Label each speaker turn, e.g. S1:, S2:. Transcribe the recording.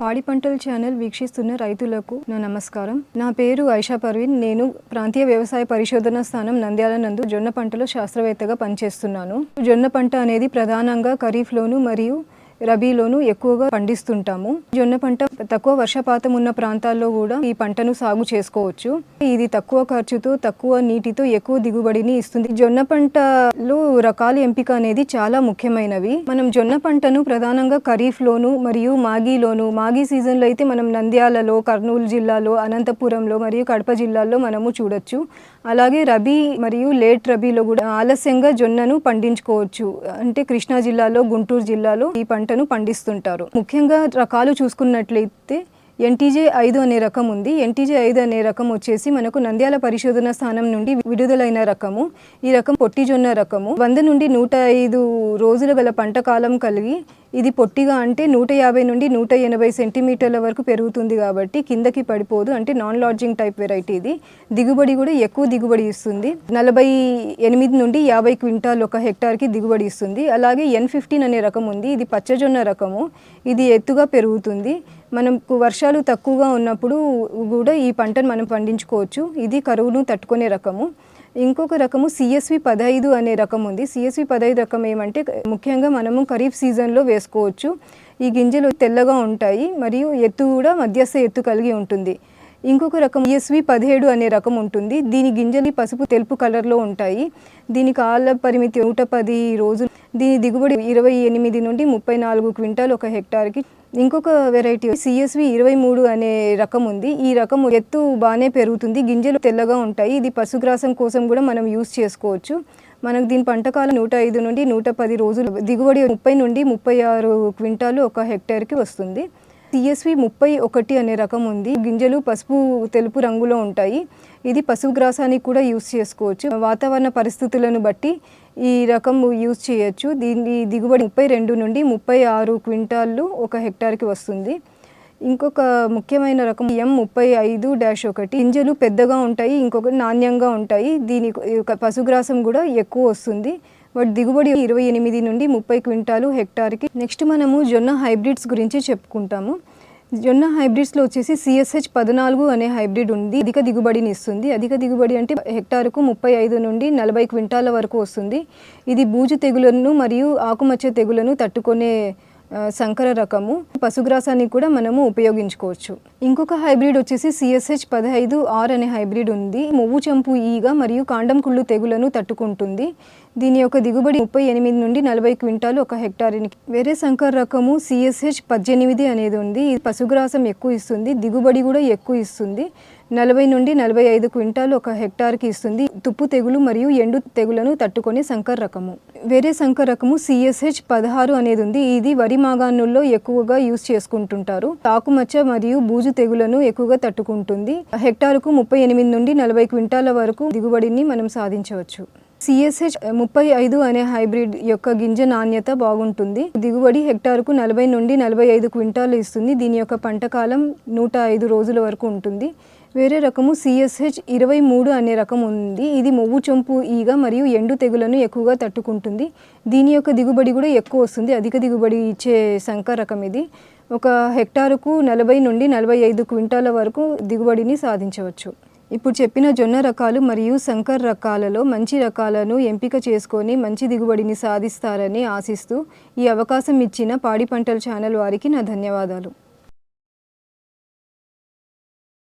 S1: పాడి పంటల ఛానల్ వీక్షిస్తున్న రైతులకు నా నమస్కారం. నా పేరు ఐషా పర్వీన్. నేను ప్రాంతీయ వ్యవసాయ పరిశోధన స్థానం నంద్యాల నందు జొన్న పంటలో శాస్త్రవేత్తగా పనిచేస్తున్నాను. జొన్న పంట అనేది ప్రధానంగా ఖరీఫ్లోను మరియు రబీలోను ఎక్కువగా పండిస్తుంటాము. జొన్న పంట తక్కువ వర్షపాతం ఉన్న ప్రాంతాల్లో కూడా ఈ పంటను సాగు చేసుకోవచ్చు. ఇది తక్కువ ఖర్చుతో తక్కువ నీటితో ఎక్కువ దిగుబడిని ఇస్తుంది. జొన్న పంటలో రకాల ఎంపిక అనేది చాలా ముఖ్యమైనవి. మనం జొన్న పంటను ప్రధానంగా ఖరీఫ్ లోను మరియు మాగీలోను మాగీ సీజన్లో అయితే మనం నంద్యాలలో కర్నూలు జిల్లాలో అనంతపురంలో మరియు కడప జిల్లాల్లో మనము చూడొచ్చు. అలాగే రబీ మరియు లేట్ రబీలో కూడా ఆలస్యంగా జొన్నను పండించుకోవచ్చు. అంటే కృష్ణా జిల్లాలో గుంటూరు జిల్లాలో ఈ పంటను పండిస్తుంటారు. ముఖ్యంగా రకాలు చూసుకున్నట్లయితే ఎన్టీజే ఐదు అనే రకం ఉంది. ఎన్టీజే ఐదు అనే రకం వచ్చేసి మనకు నంద్యాల పరిశోధన స్థానం నుండి విడుదలైన రకము. ఈ రకం పొట్టిజొన్న రకము. వంద నుండి నూట ఐదు రోజుల గల పంట కాలం కలిగి ఇది పొట్టిగా అంటే నూట యాభై నుండి నూట ఎనభై సెంటీమీటర్ల వరకు పెరుగుతుంది కాబట్టి కిందకి పడిపోదు. అంటే నాన్ లాడ్జింగ్ టైప్ వెరైటీ ఇది. దిగుబడి కూడా ఎక్కువ దిగుబడి ఇస్తుంది. నలభై ఎనిమిది నుండి యాభై క్వింటాల్ ఒక హెక్టార్కి దిగుబడి ఇస్తుంది. అలాగే ఎన్ ఫిఫ్టీన్ అనే రకం ఉంది. ఇది పచ్చజొన్న రకము. ఇది ఎత్తుగా పెరుగుతుంది. మనకు వర్షాలు తక్కువగా ఉన్నప్పుడు కూడా ఈ పంటను మనం పండించుకోవచ్చు. ఇది కరువును తట్టుకునే రకము. ఇంకొక రకము సిఎస్వి పదహైదు అనే రకం ఉంది. సిఎస్వి పదహైదు రకం ఏమంటే ముఖ్యంగా మనము ఖరీఫ్ సీజన్లో వేసుకోవచ్చు. ఈ గింజలు తెల్లగా ఉంటాయి మరియు ఎత్తు కూడా మధ్యస్థ ఎత్తు కలిగి ఉంటుంది. ఇంకొక రకం ఈఎస్వి పదిహేడు అనే రకం ఉంటుంది. దీని గింజలు పసుపు తెలుపు కలర్లో ఉంటాయి. దీని కాల పరిమితి నూట పది రోజులు దీని దిగుబడి ఇరవై ఎనిమిది నుండి ముప్పై నాలుగు క్వింటాల్ ఒక హెక్టార్కి. ఇంకొక వెరైటీ సిఎస్వి ఇరవై మూడు అనే రకం ఉంది. ఈ రకం ఎత్తు బాగానే పెరుగుతుంది. గింజలు తెల్లగా ఉంటాయి. ఇది పశుగ్రాసం కోసం కూడా మనం యూస్ చేసుకోవచ్చు. మనకు దీని పంటకాలం నూట ఐదు నుండి నూట పది రోజులు. దిగుబడి ముప్పై నుండి ముప్పై ఆరు క్వింటాలు ఒక హెక్టేర్కి వస్తుంది. సిఎస్వి ముప్పై ఒకటి అనే రకం ఉంది. గింజలు పసుపు తెలుపు రంగులో ఉంటాయి. ఇది పశుగ్రాసానికి కూడా యూస్ చేసుకోవచ్చు. వాతావరణ పరిస్థితులను బట్టి ఈ రకం యూజ్ చేయొచ్చు. దీని దిగుబడి ముప్పై రెండు నుండి ముప్పై ఆరు క్వింటాళ్ళు ఒక హెక్టార్కి వస్తుంది. ఇంకొక ముఖ్యమైన రకం ఎం ముప్పై ఐదు డాష్ ఒకటి. గింజలు పెద్దగా ఉంటాయి ఇంకొకటి నాణ్యంగా ఉంటాయి. దీని యొక్క పశుగ్రాసం కూడా ఎక్కువ వస్తుంది. వాటి దిగుబడి ఇరవై ఎనిమిది నుండి ముప్పై క్వింటాలు హెక్టార్కి. నెక్స్ట్ మనము జొన్న హైబ్రిడ్స్ గురించి చెప్పుకుంటాము. జొన్న హైబ్రిడ్స్లో వచ్చేసి సిఎస్హెచ్ పద్నాలుగు అనే హైబ్రిడ్ ఉంది. అధిక దిగుబడిని ఇస్తుంది. అధిక దిగుబడి అంటే హెక్టార్కు ముప్పై ఐదు నుండి నలభై క్వింటాల వరకు వస్తుంది. ఇది బూజు తెగులను మరియు ఆకుమచ్చ తెగులను తట్టుకునే సంకర రకము. పశుగ్రాసాన్ని కూడా మనము ఉపయోగించుకోవచ్చు. ఇంకొక హైబ్రిడ్ వచ్చేసి సిఎస్హెచ్ పదహైదు ఆర్ అనే హైబ్రిడ్ ఉంది. మువ్వు చంపు ఈగ మరియు కాండం కుళ్ళు తెగులను తట్టుకుంటుంది. దీని యొక్క దిగుబడి ముప్పై ఎనిమిది నుండి నలభై క్వింటాలు ఒక హెక్టారీకి వేరే సంకర రకము సిఎస్హెచ్ పద్దెనిమిది అనేది ఉంది. ఇది పశుగ్రాసం ఎక్కువ ఇస్తుంది. దిగుబడి కూడా ఎక్కువ ఇస్తుంది. నలభై నుండి నలభై ఐదు క్వింటాలు ఒక హెక్టార్కి ఇస్తుంది. తుప్పు తెగులు మరియు ఎండు తెగులను తట్టుకునే సంకర్ రకము. వేరే సంకర్ రకము సిఎస్హెచ్ పదహారు అనేది ఉంది. ఇది వరి మాగాణుల్లో ఎక్కువగా యూస్ చేసుకుంటుంటారు. ఆకుమచ్చ మరియు బూజు తెగులను ఎక్కువగా తట్టుకుంటుంది. హెక్టార్కు ముప్పై ఎనిమిది నుండి నలభై క్వింటాల వరకు దిగుబడిని మనం సాధించవచ్చు. సిఎస్హెచ్ ముప్పై ఐదు అనే హైబ్రిడ్ యొక్క గింజ నాణ్యత బాగుంటుంది. దిగుబడి హెక్టార్కు నలభై నుండి నలభై ఐదు క్వింటాలు ఇస్తుంది. దీని యొక్క పంట కాలం నూట ఐదు రోజుల వరకు ఉంటుంది. వేరే రకము సిఎస్హెచ్ ఇరవై మూడు అనే రకం ఉంది. ఇది మొవ్వు చొంపు ఈగ మరియు ఎండు తెగులను ఎక్కువగా తట్టుకుంటుంది. దీని యొక్క దిగుబడి కూడా ఎక్కువ వస్తుంది. అధిక దిగుబడి ఇచ్చే సంకర రకం ఇది. ఒక హెక్టారుకు నలభై నుండి నలభై ఐదు క్వింటాల వరకు దిగుబడిని సాధించవచ్చు. ఇప్పుడు చెప్పిన జొన్న రకాలు మరియు సంకర్ రకాలలో మంచి రకాలను ఎంపిక చేసుకొని మంచి దిగుబడిని సాధిస్తారని ఆశిస్తూ ఈ అవకాశం ఇచ్చిన పాడి పంటల ఛానల్ వారికి నా ధన్యవాదాలు.